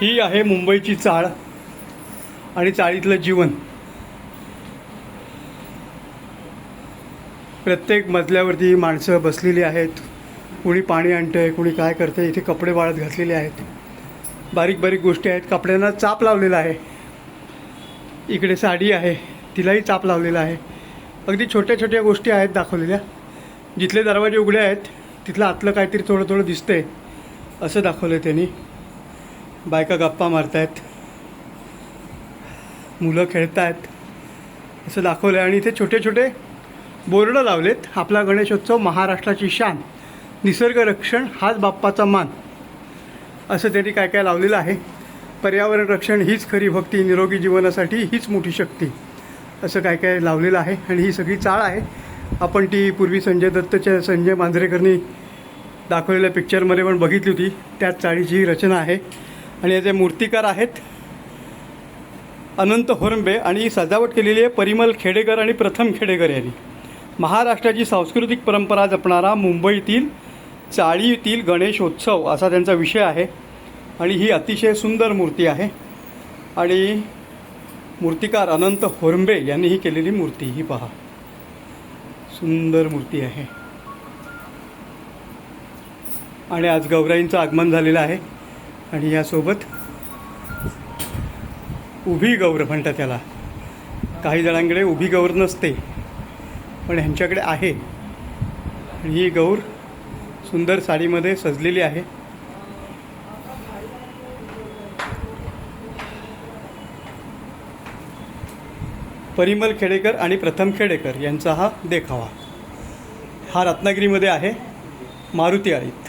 ही आहे मुंबईची चाळ आणि चाळीतलं जीवन. प्रत्येक मजल्यावरती माणसं बसलेली आहेत. कुणी पाणी आणतंय कुणी काय करतंय इथे कपडे वाळत घातलेले आहेत. बारीक बारीक गोष्टी आहेत. कपड्यांना चाप लावलेला आहे. इकडे साडी आहे तिलाही चाप लावलेला आहे. अगदी छोट्या छोट्या गोष्टी आहेत दाखवलेल्या. जिथले दरवाजे उघडे आहेत तिथलं आतलं काहीतरी थोडं थोडं दिसतंय असं दाखवलं त्यांनी. बायका गप्पा मारतायत. मुलं खेळत आहेत असं दाखवलं आहे आणि इथे छोटे छोटे बोर्ड लावलेत. आपला गणेशोत्सव महाराष्ट्राची शान निसर्ग रक्षण हाच बाप्पाचा मान. असं त्यांनी काय काय लावलेलं आहे. पर्यावरण रक्षण हीच खरी भक्ती. निरोगी जीवनासाठी हीच मोठी शक्ती. असं काय काय लावलेलं आहे. आणि ही सगळी चाळ आहे. आपण ती पूर्वी संजय दत्तच्या संजय मांजरेकरनी दाखवलेल्या पिक्चरमध्ये पण बघितली होती. त्याच चाळीची ही रचना आहे. आणि याचे मूर्तिकार आहेत अनंत होरंबे आणि सजावट केलेली आहे परिमल खेडेकर आणि प्रथम खेडेकर यांनी. महाराष्ट्राची सांस्कृतिक परंपरा जपणारा मुंबईतील चाळीतील गणेशोत्सव असा त्यांचा विषय आहे आणि ही अतिशय सुंदर मूर्ती आहे. आणि मूर्तिकार अनंत होरंबे यांनी ही केलेली मूर्ती ही पहा. सुंदर मूर्ती आहे. आणि आज गौराईंचं आगमन झालेलं आहे. आणि यासोबत उभी गौर म्हणतात त्याला. काही जणांकडे उभी गौर नसते पण ह्यांच्याकडे आहे. आणि ही गौर सुंदर साडीमध्ये सजलेली आहे. परिमल खेडेकर आणि प्रथम खेडेकर यांचा हा देखावा. हा रत्नागिरीमध्ये आहे मारुती आळीत